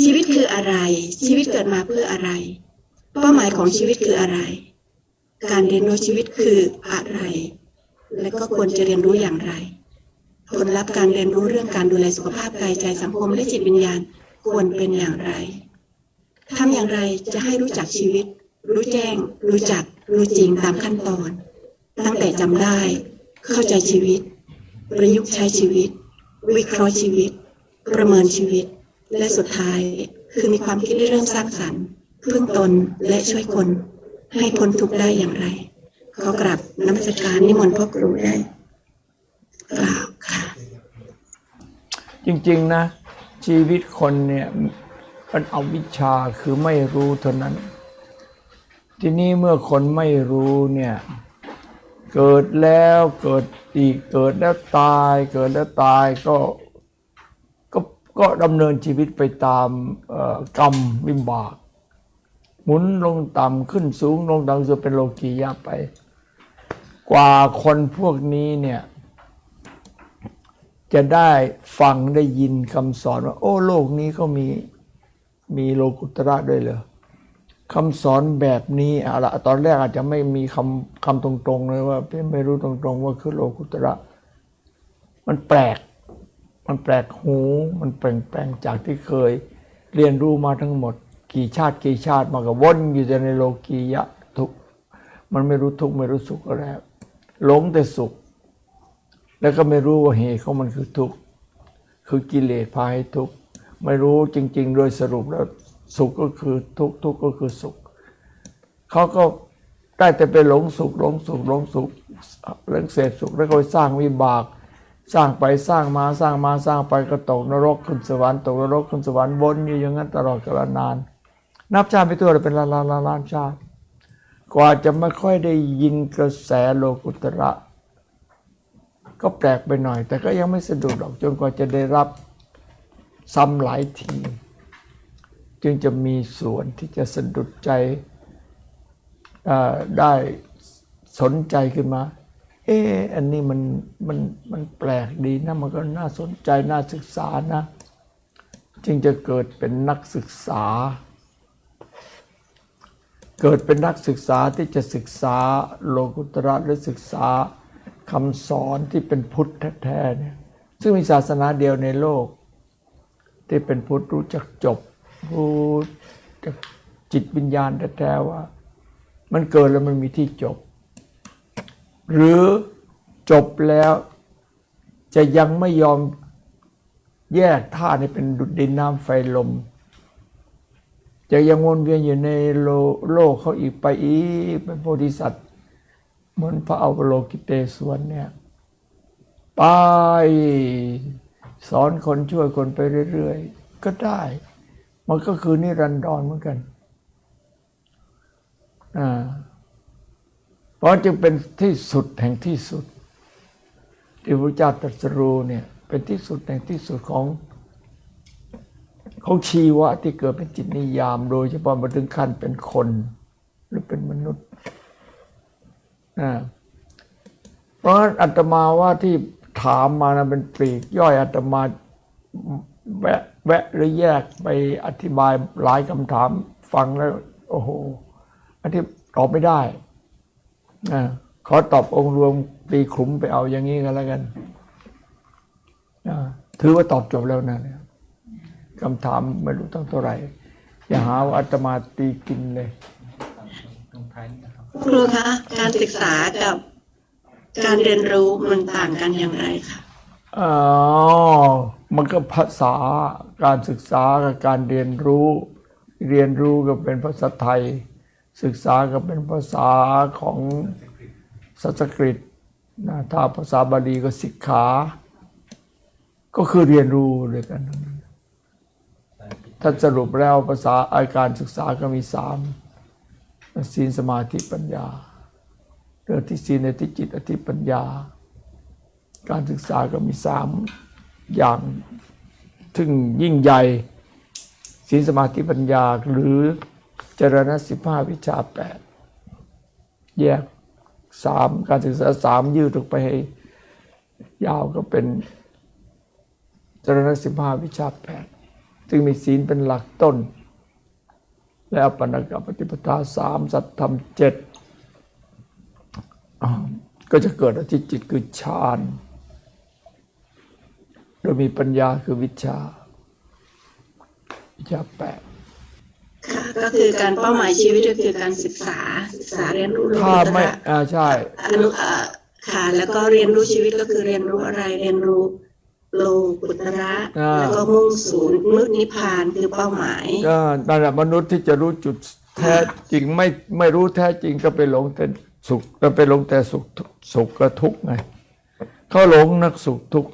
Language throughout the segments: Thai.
ชีวิตคืออะไร ชีวิตเกิดมาเพื่ออะไร เป้าหมายของชีวิตคืออะไร การเรียนรู้ชีวิตคืออะไร และก็ควรจะเรียนรู้อย่างไร ผลลัพธ์การเรียนรู้เรื่องการดูแลสุขภาพกายใจสังคมและจิตวิญญาณควรเป็นอย่างไรทำอย่างไรจะให้รู้จักชีวิต รู้แจ้ง รู้จัก รู้จริงตามขั้นตอน ตั้งแต่จำได้ เข้าใจชีวิต ประยุกต์ใช้ชีวิต วิเคราะห์ชีวิต ประเมินชีวิต และสุดท้ายคือมีความคิดเรื่องสร้างสรรค์พึ่งตนและช่วยคน ให้พ้นทุกข์ได้อย่างไรขอกราบน้ำสการนิมนต์พ่อครูได้กล่าวค่ะ จริงๆนะ ชีวิตคนเนี่ยมันเอาวิชชาคือไม่รู้เท่านั้น ทีนี้เมื่อคนไม่รู้เนี่ยเกิดแล้วเกิดอีกเกิดแล้วตาย เกิดแล้วตายก็ ก็ดำเนินชีวิตไปตามกรรมวิบาก หมุนลงต่ำขึ้นสูงลงต่ำจะเป็นโลกียะไป กว่าคนพวกนี้เนี่ย จะได้ฟังได้ยินคำสอนว่า โอ้โลกนี้ก็มีมีโลกุตระด้วยเหรอคำสอนแบบนี้อะละตอนแรกอาจจะไม่มีคำคำตรงๆเลยว่าไม่รู้ตรงๆว่าคือโลกุตระ มันแปลก มันแปลกหูมันแปลงแปลงจากที่เคย เรียนรู้มาทั้งหมด กี่ชาติกี่ชาติมากับวนอยู่แต่ในโลกียะทุกมันไม่รู้ทุกไม่รู้สุขก็แล้วหลงแต่สุข แล้วก็ไม่รู้ว่าเหตุของมันคือทุกข์คือกิเลสพาให้ทุกข์ไม่รู้จริง ๆ โดยสรุปแล้วสุขก็คือทุกข์ทุกข์ก็คือสุขเขาก็ได้แต่ไปหลงสุขหลงสุขหลงสุขเรื่องเสพสุขแล้วก็ไปสร้างวิบาก สร้างไปสร้างมาสร้างมาสร้างไปก็ตกนรกขึ้นสวรรค์ตกนรกขึ้นสวรรค์วนอยู่อย่างนั้นตลอดกาลนาน นับชาติไปตัวเป็นล้านล้านล้านล้านชาติกว่าจะไม่ค่อยได้ยินกระแสโลกุตระ ก็แปลกไปหน่อย แต่ก็ยังไม่สะดุดหรอกจนกว่าจะได้รับซ้ำหลายที จึงจะมีส่วนที่จะสะดุดใจได้สนใจขึ้นมา เอออันนี้มันมันมันแปลกดีนะ มันก็น่าสนใจน่าศึกษานะ จึงจะเกิดเป็นนักศึกษา เกิดเป็นนักศึกษาที่จะศึกษาโลกุตระหรือศึกษาคำสอนที่เป็นพุทธแท้ๆเนี่ยซึ่งมีศาสนาเดียวในโลก ที่เป็นพุทธรู้จักจบรู้จักจิตวิญญาณแท้ๆว่า มันเกิดแล้วมันมีที่จบ หรือจบแล้วจะยังไม่ยอมแยกธาตุให้เป็นดุจดินน้ำไฟลม จะยังวนเวียนอยู่ในโลโลกเขาอีกไปอีกเป็นโพธิสัตว์ เหมือนพระอวโลกิเตศวรเนี่ยไปสอนคนช่วยคนไปเรื่อยๆ ก็ได้ มันก็คือนิรันดรเหมือนกัน อ่า ราะจึงเป็นที่สุดแห่งที่สุด ที่พระเจ้าตรัสรู้เนี่ยเป็นที่สุดแห่งที่สุดของของชีวะที่เกิดเป็นจิตนิยาม โดยเฉพาะมาถึงขั้นเป็นคนหรือเป็นมนุษย์นะเพราะฉะนั้นอาตมาว่าที่ถามมานะเป็นปลีกย่อยอาตมาแวะแวะหรือแยกไปอธิบายหลายคำถามฟังแล้ว โอ้โหอันที่ตอบไม่ได้ นะขอตอบองค์รวมตีขลุมไปเอาอย่างนี้กันแล้วกันนะถือว่าตอบจบแล้วนะเนี่ยคำถามไม่รู้ตั้งเท่าไหร่ อย่าหาว่าอาตมาตีกินเลยครูคะการศึกษากับการเรียนรู้มันต่างกันอย่างไรคะอ๋อมันก็ภาษาการศึกษากับการเรียนรู้ เรียนรู้ก็เป็นภาษาไทย ศึกษาก็เป็นภาษาของสันสกฤตนะถ้าภาษาบาลีก็สิกขา ก็คือเรียนรู้เลยกัน ถ้าสรุปแล้วภาษาอาการศึกษาก็มีสามศีลสมาธิปัญญาเรื่องที่ศีลในที่จิตอธิปัญญา การศึกษาก็มีสามอย่างถึงยิ่งใหญ่ศีลสมาธิปัญญาหรือ จรณะสิบห้าวิชาแปดแยกสามการศึกษาสามยืดออกไปให้ยาวก็เป็นเจรณะสิบห้าวิชาแปดซึ่งมีศีลเป็นหลักต้น และอปันนกปฏิปทาสามสัตธรรมเจ็ดก็จะเกิดอธิจิตคือฌานโดยมีปัญญาคือวิชาวิชาแปด ก็คือการเป้าหมายชีวิตก็คือการศึกษาศึกษาเรียนรู้โลถ้ากุตไม่ระอ่าใช่อนุอ่าค่ะ แล้วก็เรียนรู้ชีวิตก็คือเรียนรู้อะไรเรียนรู้โลกุตระอ่าแล้วก็มุ่งศูนย์มุนิพพานคือเป้าหมายก็นั่นแหละมนุษย์ที่จะรู้จุดแท้จริงไม่ไม่รู้แท้จริงก็ไปหลงแต่สุขก็ไปหลงแต่สุขสุขกับทุกข์ไงเขาหลงนักสุขทุกข์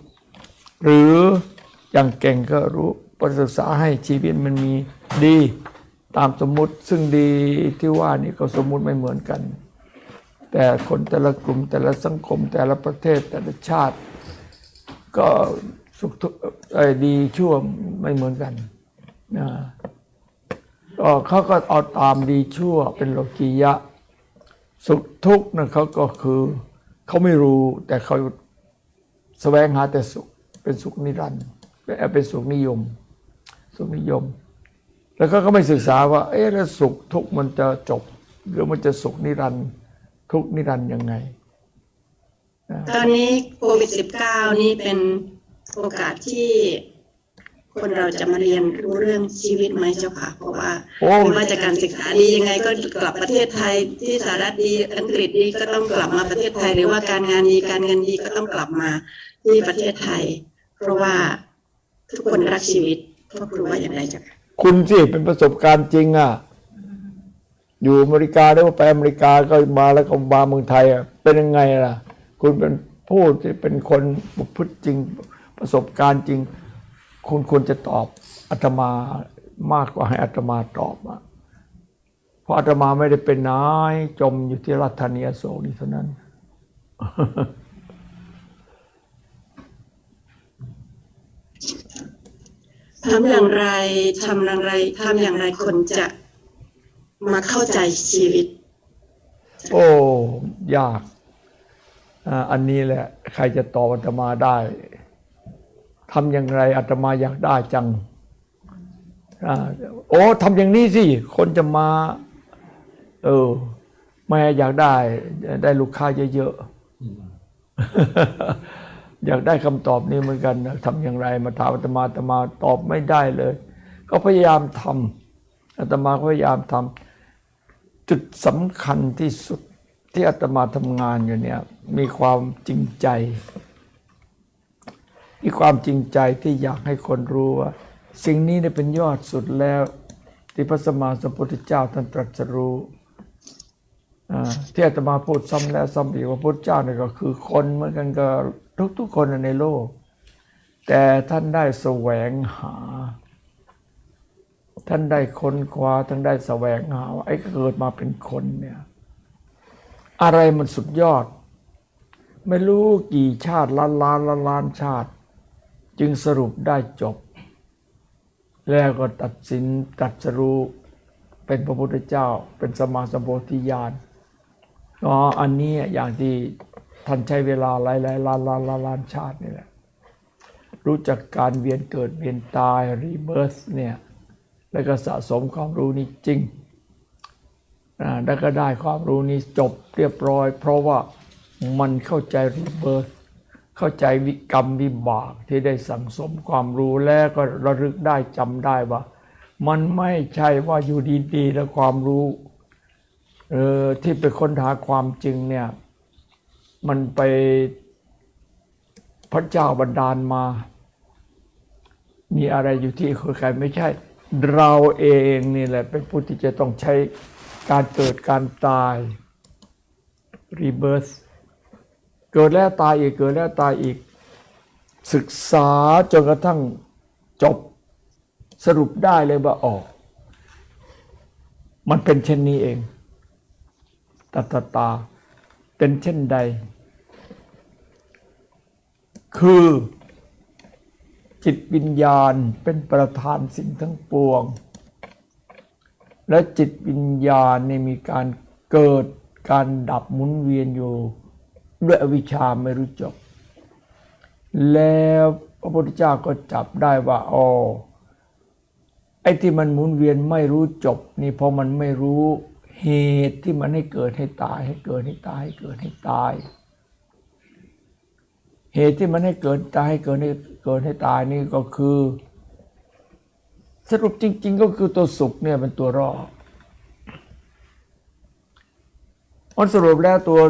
หรืออย่างเก่งก็รู้ปศึกษาให้ชีวิตมันมีดี ตามสมมุติซึ่งดีที่ว่านี่ก็สมมุติไม่เหมือนกัน แต่คนแต่ละกลุ่มแต่ละสังคมแต่ละประเทศแต่ละชาติ ก็สุขทุกข์เอ่อดีชั่วไม่เหมือนกันนะก็เขาก็เอาตามดีชั่วเป็นโลกียะ สุขทุกข์นะเขาก็คือเขาไม่รู้แต่เขาแสวงหาแต่สุขเป็นสุขนิรันดร์เป็นสุขนิยม สุขนิยม แล้วก็ก็ไม่ศึกษาว่า เอ๊ะแล้วสุขทุกข์มันจะจบ หรือมันจะสุขนิรันดร์ทุกข์นิรันดร์ยังไง ตอนนี้โควิด -19 นี่เป็นโอกาสที่คนเราจะมาเรียนรู้เรื่องชีวิตไหมเจ้าค่ะ เพราะว่าโอ้ไม่ว่าจะการศึกษาดียังไงก็กลับประเทศไทยที่สหรัฐดีอังกฤษดีก็ต้องกลับมาประเทศไทย หรือว่าการงานดีการเงินดีก็ต้องกลับมาที่ประเทศไทย เพราะว่าทุกคนรักชีวิตครอบครัวว่าอย่างไรเจ้าค่ะ คุณสิเป็นประสบการณ์จริงอะอยู่อเมริกาได้ว่าไปอเมริกาก็มาแล้วก็มาเมืองไทยอะเป็นยังไงล่ะ คุณเป็นผู้ที่เป็นคนประพฤติจริงประสบการณ์จริง คุณควรจะตอบอาตมามากกว่าให้อาตมาตอบอะเพราะอาตมาไม่ได้เป็นนาย จมอยู่ที่รัฐธานีอโศกนี่เท่านั้น ทำอย่างไรทำอย่างไรทำอย่างไรคนจะมาเข้าใจชีวิต โอ้ยากอันนี้แหละ ใครจะตอบอาตมาได้ทำอย่างไรอาตมาอยากได้จังอโอ้ทำอย่างนี้สิ คนจะมา เออแม่อยากได้ ได้ลูกค้าเยอะๆ อยากได้คำตอบนี้เหมือนกันนะทำอย่างไรมาถามอาตมาอาตมาตอบไม่ได้เลย ก็พยายามทำอาตมาก็พยายามทำจุดสำคัญที่สุดที่อาตมาทำงานอยู่เนี่ยมีความจริงใจ มีความจริงใจที่อยากให้คนรู้ว่า สิ่งนี้เนี่ยเป็นยอดสุดแล้ว ที่พระสมมาสัมพุทธเจ้าท่านตรัสรู้ที่อาตมาพูดซ้ำแล้วซ้ำอีกว่าพระพุทธเจ้าเนี่ยก็คือคนเหมือนกันกับ ทุกๆคนในโลก แต่ท่านได้แสวงหา ท่านได้ค้นคว้าท่านได้แสวงหาว่าไอ้เกิดมาเป็นคนเนี่ย อะไรมันสุดยอด ไม่รู้กี่ชาติล้านล้านล้านล้านชาติ จึงสรุปได้จบ แล้วก็ตัดสินตรัสรู้เป็นพระพุทธเจ้าเป็นสมมาสัมโพธิญาณอ๋ออันนี้อย่างที่ ท่านใช้เวลาหลายหลายล้านล้านล้านล้านชาตินี่แหละ รู้จักการเวียนเกิดเวียนตายรีเบิร์สเนี่ยแล้วก็สะสมความรู้นี้จริงอ่าแล้วก็ได้ความรู้นี้จบเรียบร้อย เพราะว่ามันเข้าใจรีเบิร์สเข้าใจวิกรรมวิบากที่ได้สั่งสมความรู้แล้วก็ระลึกได้จำได้ว่า มันไม่ใช่ว่าอยู่ดีๆแล้วความรู้เออที่ไปค้นหาความจริงเนี่ย มันไปพระเจ้าบันดาลมา มีอะไรอยู่ที่ใครไม่ใช่ เราเองนี่แหละเป็นผู้ที่จะต้องใช้การเกิดการตายรีเบิร์สเกิดแล้วตายอีกเกิดแล้วตายอีก ศึกษาจนกระทั่งจบสรุปได้เลยว่าอ๋อมันเป็นเช่นนี้เองตาตาตา เป็นเช่นใด คือจิตวิญญาณเป็นประธานสิ่งทั้งปวง และจิตวิญญาณนี่มีการเกิดการดับหมุนเวียนอยู่ ด้วยอวิชชาไม่รู้จบ แล้วพระพุทธเจ้าก็จับได้ว่าอ๋อไอ้ที่มันหมุนเวียนไม่รู้จบ นี่เพราะมันไม่รู้ เหตุที่มันให้เกิดให้ตาย ให้เกิดให้ตายให้เกิดให้ตาย เหตุที่มันให้เกิดตายให้เกิดให้เกิดให้ตายนี่ก็คือ สรุปจริง ๆ ก็คือตัวสุขเนี่ยเป็นตัวรอดมันสรุปแล้วตัว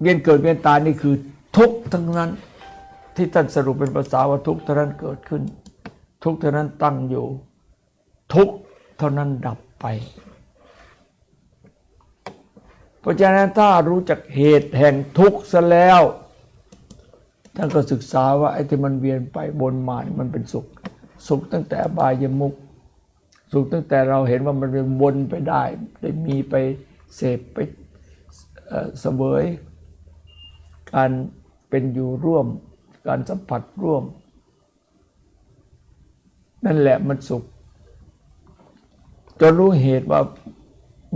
เวียนเกิดเวียนตายนี่คือทุกทั้งนั้น ที่ท่านสรุปเป็นภาษาว่าทุกเท่านั้นเกิดขึ้น ทุกเท่านั้นตั้งอยู่ ทุกเท่านั้นดับไป ราะฉะนั้นถ้ารู้จักเหตุแห่งทุกข์ซะแล้ว ท่านก็ศึกษาว่าไอ้ที่มันเวียนไปบนมานี่มันเป็นสุข สุขตั้งแต่บายมุกสุขตั้งแต่เราเห็นว่ามันเป็นวนไปได้ ได้มีไปเสพไปเอ่อเสวย การเป็นอยู่ร่วม การสัมผัสร่วม นั่นแหละมันสุข จนรู้เหตุว่า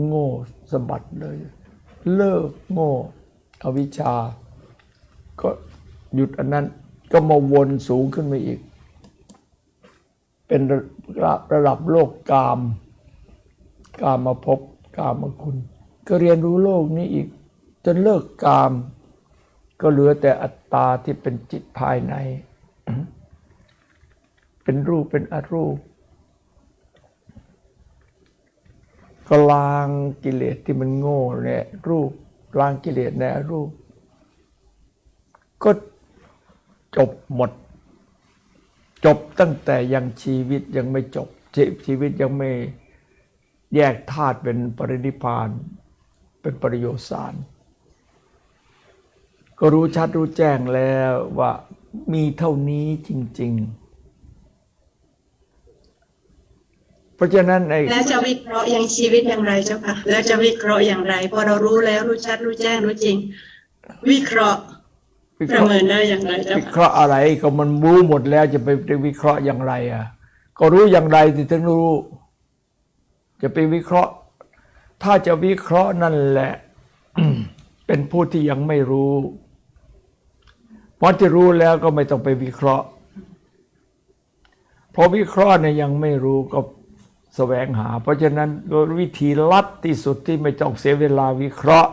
โง่สะบัดเลย เลิกโง่อวิชชา ก็หยุดอันนั้นก็มาวนสูงขึ้นมาอีก เป็นระระดับโลกกาม กามมาพบกามมาคุณ ก็เรียนรู้โลกนี้อีก จนเลิกกาม ก็เหลือแต่อัตตาที่เป็นจิตภายใน เป็นรูปเป็นอรูป ก็ล้างกิเลสที่มันโง่เนี่ยรูปล้างกิเลสในรูป ก็จบหมด จบตั้งแต่ยังชีวิตยังไม่จบชีชีวิตยังไม่แยกธาตุเป็นปรินิพพานเป็นปริโยสาร ก็รู้ชัดรู้แจ้งแล้วว่ามีเท่านี้จริง ๆ เพราะฉะนั้นไอ้แล้วจะวิเคราะห์ยังชีวิตอย่างไรเจ้าค่ะ แล้วจะวิเคราะห์อย่างไรพอเรารู้แล้วรู้ชัดรู้แจ้งรู้จริง วิเคราะห์วิปเคระราะห์เมินได้อย่างไรเจ้าวิค่ะเคราะห์อะไรก็มันรู้หมดแล้วจะไปไปวิเคราะห์อย่างไร อะ ก็รู้อย่างไรที่ถึงรู้ จะไปวิเคราะห์ ถ้าจะวิเคราะห์นั่นแหละเป็นผู้ที่ยังไม่รู้เพราะที่รู้แล้วก็ไม่ต้องไปวิเคราะห์เพราะวิเคราะห์เนี่ยยังไม่รู้ก็ แสวงหา เพราะฉะนั้นวิธีลัดที่สุดที่ไม่ต้องเสียเวลาวิเคราะห์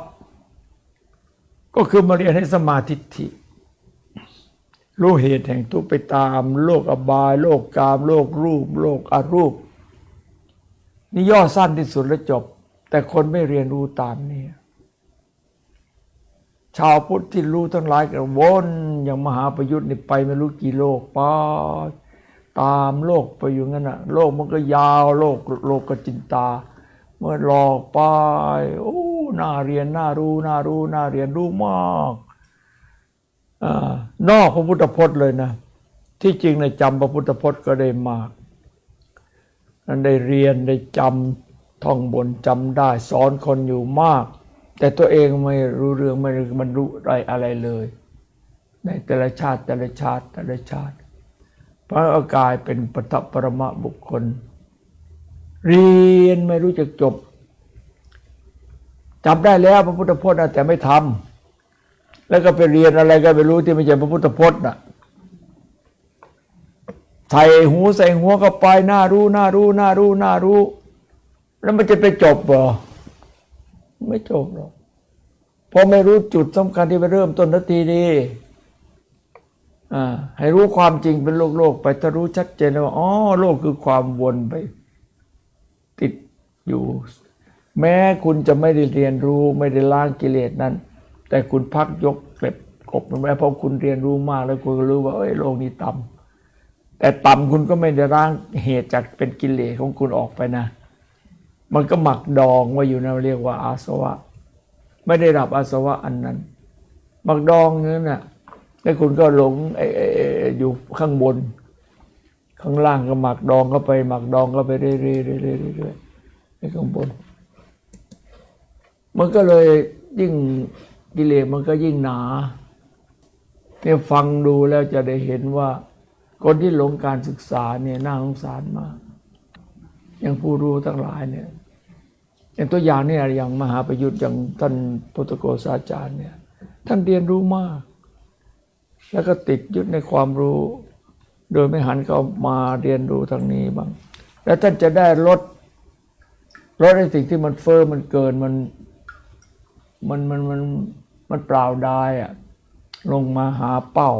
ก็คือมาเรียนให้สมาธิฐิรู้เหตุแห่งทุกไปตาม โลกอบาย โลกกาม โลกรูป โลกอรูป นี่ย่อสั้นที่สุดแล้วจบ แต่คนไม่เรียนรู้ตามนี่ชาวพุทธที่รู้ทั้งหลายก็วนอย่างมหาประยุทธ์นี่ไปไม่รู้กี่โลกไป ตามโลกไปอยู่งั้นน่ะโลกมันก็ยาวโลกโลกกจินตา เมื่อหลอกไปโอ้น่าเรียนน่ารู้น่ารู้น่าเรียนรู้มากอานอกพระพุทธพจน์เลยนะ ที่จริงในจำพระพุทธพจน์ก็ได้มากนั้นได้เรียนได้จำท่องบนจำได้สอนคนอยู่มาก แต่ตัวเองไม่รู้เรื่องไม่บรรลุอะไรอะไรเลย ในแต่ละชาติแต่ละชาติแต่ละชาติ เพราะก็กายเป็นปฐปรมะบุคคล เรียนไม่รู้จะจบจำได้แล้วพระพุทธพจน์นะแต่ไม่ทำแล้วก็ไปเรียนอะไรก็ไม่รู้ที่ไม่ใช่พระพุทธพจน์น่ะใส่หูใส่หัวก็ไปน่ารู้น่ารู้น่ารู้น่ารู้ แล้วมันจะไปจบเหรอไม่จบหรอกเพราะไม่รู้จุดสำคัญที่ไปเริ่มต้นนาทีดีอ่า ให้รู้ความจริงเป็นโลกโลกไปถ้ารู้ชัดเจนแล้วอ๋อโลกคือความวนไป ติดอยู่ แม้คุณจะไม่ได้เรียนรู้ไม่ได้ล้างกิเลสนั้น แต่คุณพักยกเก็บกบมันไว้เพราะคุณเรียนรู้มากแล้วคุณก็รู้ว่าเอ้ยโลกนี้ต่ำแต่ต่ำคุณก็ไม่ได้ล้างเหตุจากเป็นกิเลสของคุณออกไปนะ มันก็หมักดองไว้อยู่นะเรียกว่าอาสวะ ไม่ได้รับอาสวะอันนั้น หมักดองนั่นน่ะ แล้วคุณก็หลงไอ้ไอ้ไอ้อยู่ข้างบน ข้างล่างก็หมักดองเข้าไป หมักดองเข้าไปเรื่อยๆเรื่อยๆเรื่อยๆในข้างบน มันก็เลยยิ่งกิเลสมันก็ยิ่งหนาเนี่ยฟังดูแล้วจะได้เห็นว่า คนที่หลงการศึกษาเนี่ยน่าสงสารมาก อย่างผู้รู้ทั้งหลายเนี่ยอย่างตัวอย่างเนี่ยอย่างมหาประยุทธ์อย่างท่านพุทธโกษาจารย์เนี่ย ท่านเรียนรู้มาก แล้วก็ติดยึดในความรู้ โดยไม่หันเข้ามาเรียนรู้ทางนี้บ้าง แล้วท่านจะได้ลดลดไอ้สิ่งที่มันเฟอ้อมันเกินมันมันมันมันมันเปล่าดายอะลงมาหาเป้า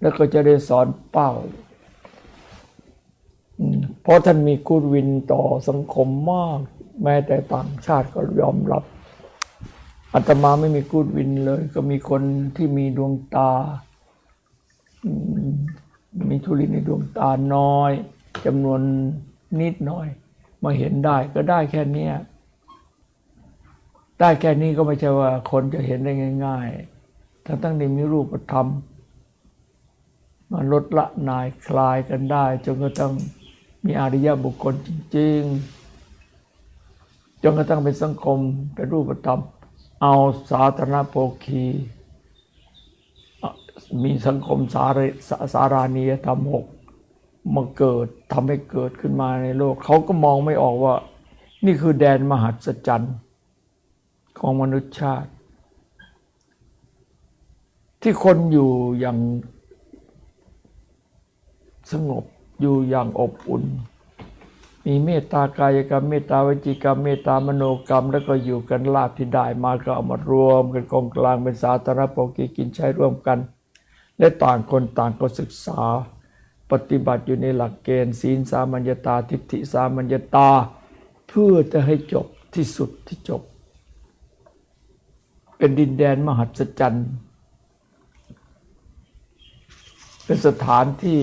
แล้วก็จะได้สอนเป้าเพราะท่านมีกูดวินต่อสังคมมาก แม้แต่ต่างชาติก็ยอมรับอาตมาไม่มีกูดวินเลย ก็มีคนที่มีดวงตา มีทุลินในดวงตาน้อยจำนวนนิดหน่อย มาเห็นได้ก็ได้แค่นี้ได้แค่นี้ก็ไม่ใช่ว่าคนจะเห็นได้ง่าย ๆ ทั้งตั้งมีรูปธรรมมาลดละนายคลายกันได้ จนกระทั่งมีอริยบุคคลจริง ๆ จนกระทั่งเป็นสังคมเป็นรูปธรรม เอาสาธารณโภคี มีสังคมสาระสาสารานียธรรมหกมาเกิดทำให้เกิดขึ้นมาในโลก เขาก็มองไม่ออกว่า นี่คือแดนมหัศจรรย์ของมนุษยชาติ ที่คนอยู่อย่างสงบอยู่อย่างอบอุ่น มีเมตตากายกรรมเมตตาวจิกรรมเมตตามโนกรรม แล้วก็อยู่กันลาภที่ได้มาก็เอามารวมกันกองกลางเป็นสาธารณโภคีกินใช้ร่วมกัน และต่างคนต่างก็ศึกษา ปฏิบัติอยู่ในหลักเกณฑ์ศีลสามัญญตาทิฏฐิสามัญญตา เพื่อจะให้จบที่สุดที่จบ เป็นดินแดนมหัศจรรย์ เป็นสถานที่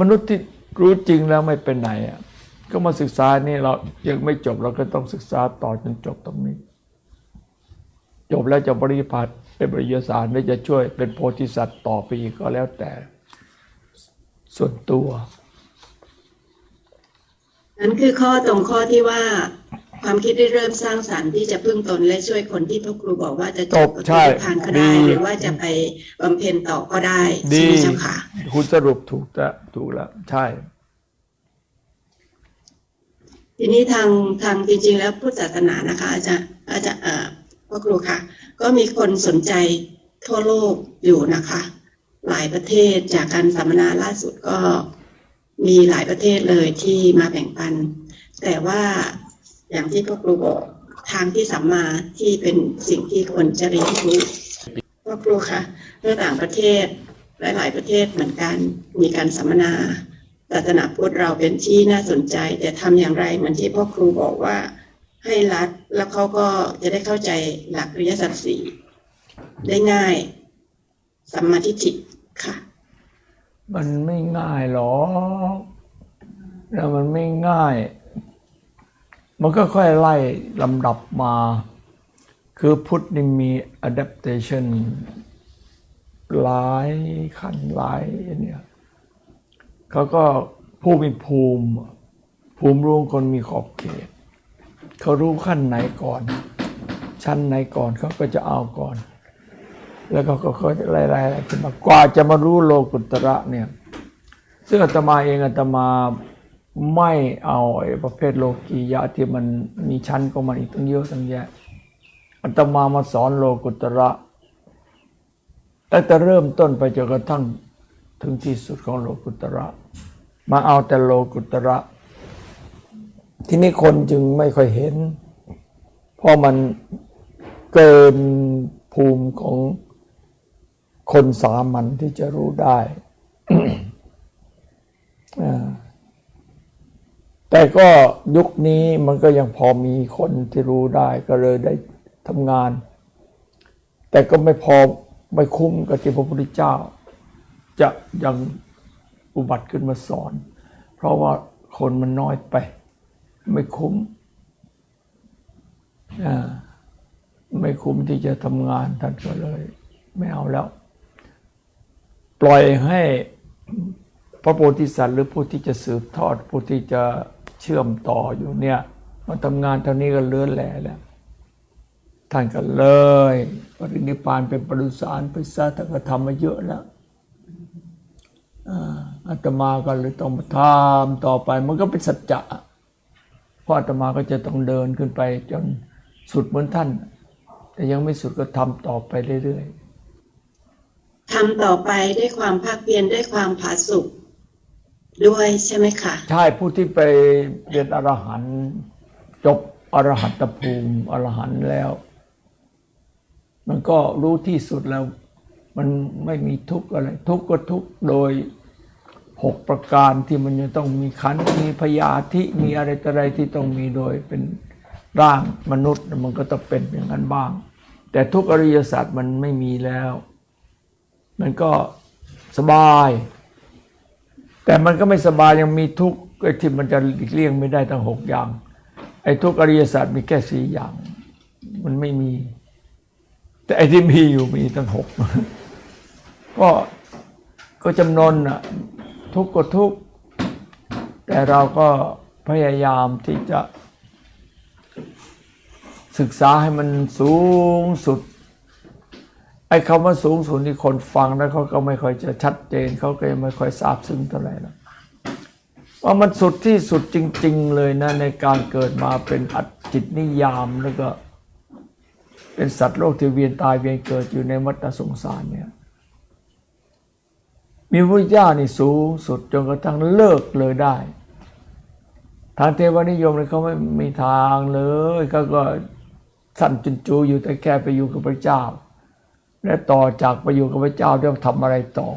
มนุษย์ที่รู้จริงแล้วไม่เป็นไหนอะก็มาศึกษานี่เรายังไม่จบเราก็ต้องศึกษาต่อจนจบตรงนี้ จบแล้วจะบริพาท เป็นบริยสารหรือจะช่วยเป็นโพธิสัตว์ต่อไปอีกก็แล้วแต่ ส่วนตัว นั้นคือข้อตรงข้อที่ว่า ความคิดได้เริ่มสร้างสรรค์ที่จะพึ่งตนและช่วยคนที่พ่อครูบอกว่าจะจบใช่ทานก็ได้ดีหรือว่าจะไปบำเพ็ญต่อก็ได้ดีใช่ไหมเจ้าค่ะคุณสรุปถูกแล้วถูกแล้วใช่ทีนี้ทางทางจริงๆแล้วพุทธศาสนานะคะ อาจารย์อาจารย์เอ่อพ่อครูค่ะ ก็มีคนสนใจทั่วโลกอยู่นะคะ หลายประเทศจากการสัมมนาล่าสุดก็มีหลายประเทศเลยที่มาแบ่งปัน แต่ว่าอย่างที่พ่อครูบอกทางที่สัมมาที่เป็นสิ่งที่ควรจะเรียนรู้พ่อครูคะเมื่อต่างประเทศหลายๆประเทศเหมือนกันมีการสัมมนาศาสนาพุทธเราเป็นที่น่าสนใจ แต่ทำอย่างไรเหมือนที่พ่อครูบอกว่าให้รัด แล้วเขาก็จะได้เข้าใจหลักอริยสัจสี่ได้ง่ายสัมมาทิฏฐิค่ะ มันไม่ง่ายหรอกแล้วมันไม่ง่าย มันก็ค่อยไล่ลำดับมา คือพุทธนี่มี adaptation หลายขั้นหลายเนี่ยเขาก็ผู้มีภูมิ ภูมิรู้ของคนมีขอบเขต เขารู้ขั้นไหนก่อน ชั้นไหนก่อนเขาก็จะเอาก่อน แล้วก็ก็ก็ไล่ๆขึ้นมากว่าจะมารู้โลกุตระเนี่ยซึ่งอาตมาเองอาตมาไม่เอาไอ้ประเภทโลกียะที่มันมีชั้นของมันอีกตั้งเยอะตั้งแยะอาตมามาสอนโลกุตระตั้งแต่เริ่มต้นไปจนกระทั่งถึงที่สุดของโลกุตระ มาเอาแต่โลกุตระ ที่นี่คนจึงไม่ค่อยเห็น เพราะมันเกินภูมิของคนสามัญที่จะรู้ได้แต่ก็ยุคนี้มันก็ยังพอมีคนที่รู้ได้ก็เลยได้ทำงาน แต่ก็ไม่พอไม่คุ้มกับที่พระพุทธเจ้า จะยังอุบัติขึ้นมาสอน เพราะว่าคนมันน้อยไป ไม่คุ้มอ่าไม่คุ้มที่จะทำงานท่านก็เลย ไม่เอาแล้ว ปล่อยให้พระโพธิสัตว์หรือผู้ที่จะสืบทอดผู้ที่จะเชื่อมต่ออยู่เนี่ยมันทำงานเท่านี้ก็เลื่อนแหล่แล้วท่านก็เลย ปรินิพานเป็นปรุสารไปซะท่านก็ทำมาเยอะแล้วอ่าอาตมาก็เลยต้องมาทำต่อไปมันก็เป็นสัจจะ พราะอาตมาก็จะต้องเดินขึ้นไปจนสุดเหมือนท่าน แต่ยังไม่สุดก็ทำต่อไปเรื่อยๆทำต่อไปด้วยความภาคเพียรด้วยความผาสุกด้วยใช่ไหมคะใช่ผู้ที่ไปเรียนอรหันต์จบอรหัตภูมิอรหันต์แล้ว มันก็รู้ที่สุดแล้ว มันไม่มีทุกข์อะไร ทุกข์ก็ทุกข์โดย หกประการที่มันจะต้องมีขันมีพยาธิมีอะไรต่ออะไรที่ต้องมีโดยเป็นร่างมนุษย์มันก็ต้องเป็นอย่างนั้นบ้าง แต่ทุกอริยสัจมันไม่มีแล้ว มันก็สบาย แต่มันก็ไม่สบายยังมีทุกข์ไอ้ที่มันจะหลีกเลี่ยงไม่ได้ทั้งหกอย่างไอ้ทุกข์อริยสัจมีแค่สี่อย่าง มันไม่มี แต่ไอ้ที่มีอยู่มีตั้งหกก็ก็จำนวนน่ะ ทุกข์ก็ทุกข์แต่เราก็พยายามที่จะ ศึกษาให้มันสูงสุด ไอ้คำว่าสูงสุดที่คนฟังแล้วเขาก็ไม่ค่อยจะชัดเจนเขาก็ยังไม่ค่อยทราบซึ้งเท่าไหร่นะว่ามันสุดที่สุดจริง ๆ เลยนะ ในการเกิดมาเป็นอัตจิตนิยามแล้วก็ เป็นสัตว์โลกที่เวียนตายเวียนเกิดอยู่ในวัฏสงสารเนี่ย มีพระเจ้านี่สูงสุดจนกระทั่งเลิกเลยได้ ทางเทวนิยมเลยเขาไม่มีทางเลยเขาก็สั่นจุนจูอยู่แต่แค่ไปอยู่กับพระเจ้า และต่อจากไปอยู่กับพระเจ้าเรื่องทำอะไรต่อ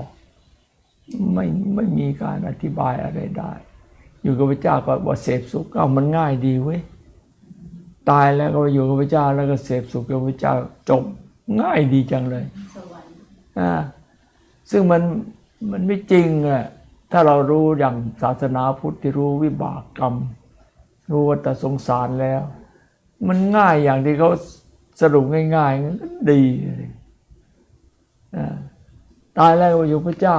ไม่ไม่มีการอธิบายอะไรได้ อยู่กับพระเจ้าก็ว่าเสพสุขเอามันง่ายดีเว้ยตายแล้วก็ไปอยู่กับพระเจ้าแล้วก็เสพสุขกับพระเจ้าจบง่ายดีจังเลยอ่าซึ่งมัน มันไม่จริงอะถ้าเรารู้อย่างศาสนาพุทธที่รู้วิบากกรรม รู้วัฏสงสารแล้ว มันง่ายอย่างที่เขาสรุปง่ายๆงั้นก็ดีตายแล้วก็อยู่พระเจ้า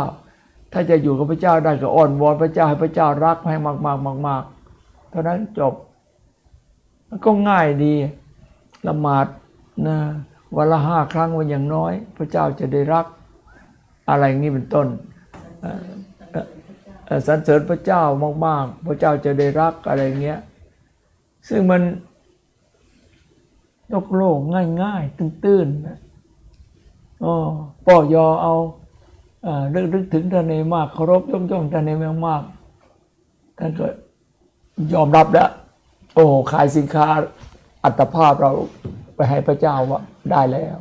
ถ้าจะอยู่กับพระเจ้าได้ก็อ้อนวอนพระเจ้าให้พระเจ้ารักให้มากๆมากๆเท่านั้นจบมันก็ง่ายดีละหมาดนะวันละห้าครั้งวันอย่างน้อย พระเจ้าจะได้รัก อะไรงนี้เป็นต้น สรรเสริญพระเจ้ามาก ๆ พระเจ้าจะได้รักอะไรเงี้ย ซึ่งมันโลกโลกง่าย ๆ ตื้นๆนะอ๋อป่อยอเอารึกนึกถึงท่านในมากเคารพยกย่องท่านในมากๆท่านก็ยอมรับแล้ว โอ้ขายสินค้าอัตภาพเราไปให้พระเจ้าว่าได้แล้ว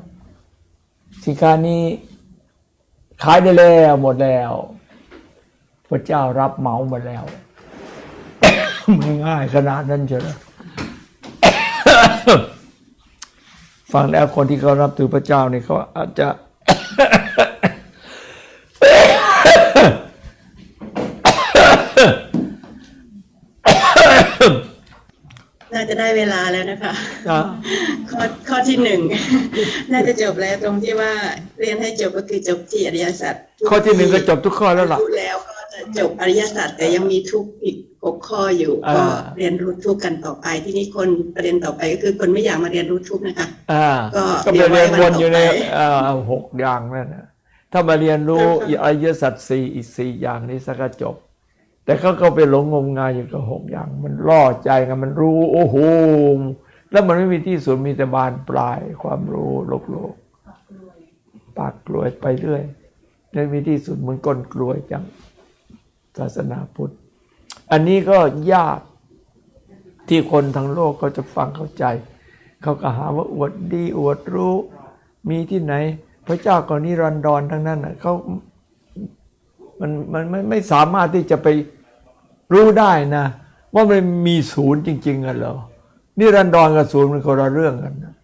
สินค้านี้ ขายได้แล้วหมดแล้วพระเจ้ารับเหมาหมดแล้วไม่ง่ายขนาดนั้นเชียวฟังแล้วคนที่เขารับถือพระเจ้านี่เขาอาจจะ จะได้เวลาแล้วนะคะนะข้อข้อที่หนึ่งน่าจะจบแล้วตรงที่ว่าเรียนให้จบก็คือจบที่อริยสัจข้อที่หนึ่งก็จบทุกข้อแล้วล่ะรู้แล้วก็จะจบอริยสัจแต่ยังมีทุกข์อีกหกข้ออยู่อ่าก็เรียนรู้ทุกข์กันต่อไป ที่นี่คนประเด็นต่อไปก็คือคนไม่อยากมาเรียนรู้ทุกข์นะคะอ่าก็ก็ไปเรียนวนอยู่ในเดี๋ยวไว้วันต่อไปเอ่อหกอย่างนั่นนะถ้ามาเรียนรู้อริยสัจสี่อีกสี่อย่างนี้สักก็จบ แต่เขาก็ไปหลงงมงายอยู่กับหกอย่าง มันล่อใจกันมันรู้ โอ้โหแล้วมันไม่มีที่สุดมีแต่บานปลายความรู้โลกโลกปากกลวยไปเรื่อยไม่มีที่สุดเหมือนก้นกลวยจังศาสนาพุทธ อันนี้ก็ยากที่คนทั้งโลกเขาจะฟังเข้าใจ เขาก็หาว่าอวดดีอวดรู้มีที่ไหน พระเจ้าก็นิรันดรทั้งนั้นน่ะเขามันมันไม่ไม่สามารถที่จะไป รู้ได้นะ ว่ามันมีศูนย์จริง ๆ กันเหรอนิรันดรกับศูนย์มันคนละเรื่องกันนะ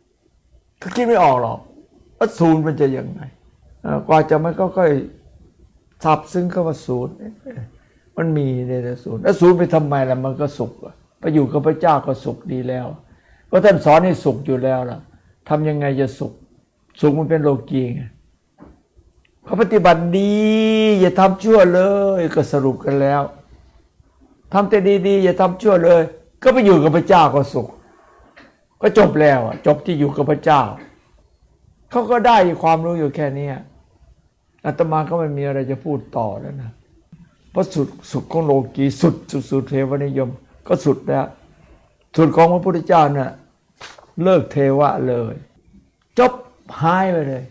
เขาคิดไม่ออกหรอกว่าศูนย์มันจะยังไงกว่าจะไม่ก็ค่อยสับซึ้งเข้าว่าศูนย์มันมีในแต่ศูนย์แล้วศูนย์ไปทำไมล่ะมันก็สุขอะไปอยู่กับพระเจ้าก็สุขดีแล้ว ก็ท่านสอนให้สุขอยู่แล้วล่ะทำยังไงจะสุข สุขมันเป็นโลกีไงเขาปฏิบัติดี อย่าทำชั่วเลยก็สรุปกันแล้ว ทำแต่ดีๆอย่าทำชั่วเลย ก็ไปอยู่กับพระเจ้าก็สุข ก็จบแล้วอะจบที่อยู่กับพระเจ้าเขาก็ได้ความรู้อยู่แค่นี้อาตมาก็ไม่มีอะไรจะพูดต่อแล้วนะเพราะสุดสุดของโลกีสุดสุดสุดเทวนิยม ก็สุดแล้ว สุดของพระพุทธเจ้าน่ะเลิกเทวะเลย จบหายไปเลย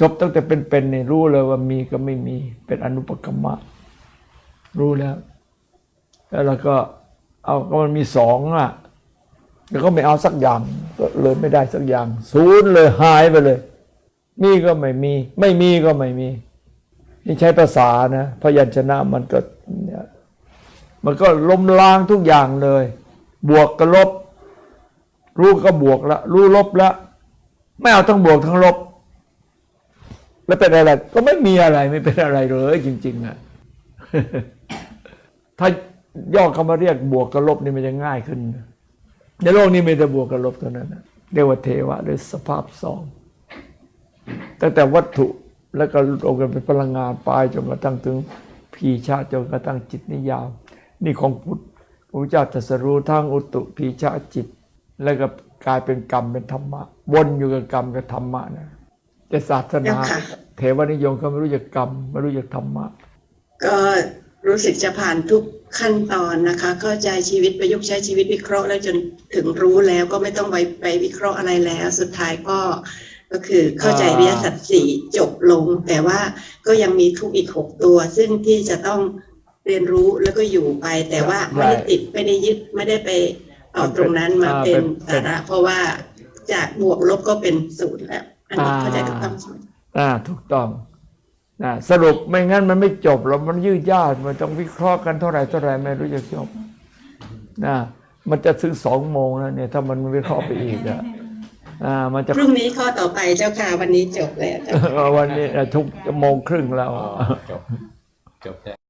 จบตั้งแต่เป็นๆเนี่ยรู้เลยว่ามีก็ไม่มีเป็นอนุปกรรมะรู้แล้ว แล้วเราก็เอาก็มันมีสองอะแล้วก็ไม่เอาสักอย่างก็เลยไม่ได้สักอย่างศูนย์เลยหายไปเลย มีก็ไม่มี ไม่มีก็ไม่มี นี่ใช้ภาษานะพยัญชนะมันก็มันก็ล้มล้างทุกอย่างเลย บวกกับลบ รู้ก็บวกละรู้ลบละไม่เอาทั้งบวกทั้งลบ แล้วเป็นอะไรก็ไม่มีอะไรไม่เป็นอะไรเลยจริง ๆอะถ้า ย่อคำมาเรียกบวกกับลบนี่มันจะง่ายขึ้นนะในโลกนี้มีแต่บวกกับลบเท่านั้นนะเรียกว่าเทวะหรือสภาพสองตั้งแต่วัตถุแล้วก็รวมกันเป็นพลังงานไปจนกระทั่งถึงพีชาจนกระทั่งจิตนิยาม นี่ของพุทธพระพุทธเจ้าตรัสรู้ทั้งอุตุพีชาจิต แล้วก็กลายเป็นกรรมเป็นธรรมะวนอยู่กับกรรมกับธรรมะนะแต่ศาสนาเจ้าค่ะเทวนิยมเขาไม่รู้จักกรรมไม่รู้จักธรรมะ ก็ รู้สึกจะผ่านทุกขั้นตอนนะคะ เข้าใจชีวิตประยุกต์ใช้ชีวิตวิเคราะห์ แล้วจนถึงรู้แล้วก็ไม่ต้องไปไปวิเคราะห์อะไรแล้ว สุดท้ายก็ก็คือเข้าใจอ่าวิทยาศาสตร์สี่จบลง แต่ว่าก็ยังมีทุกอีกหกตัว ซึ่งที่จะต้องเรียนรู้แล้วก็อยู่ไป แต่ว่าไม่ได้ติดไม่ได้ยึดไม่ได้ไปเอาตรงนั้นมาเป็นสาระ เพราะว่าจากบวกลบก็เป็นศูนย์แล้วอันนี้เข้าใจถูกต้องใช่ไหมอ่าถูกต้อง นะสรุปไม่งั้นมันไม่จบหรอกมันยืดยาดมันต้องวิเคราะห์กันเท่าไหร่เท่าไหร่ไม่รู้จะจบนะมันจะถึงสองโมงแล้วเนี่ยถ้ามันวิเคราะห์ไปอีกอะอ่ามันจะพรุ่งนี้ข้อต่อไปเจ้าค่ะวันนี้จบแล้วเจ้าค่ะวันนี้ทุกโมงครึ่งแล้วจบจบแล้ว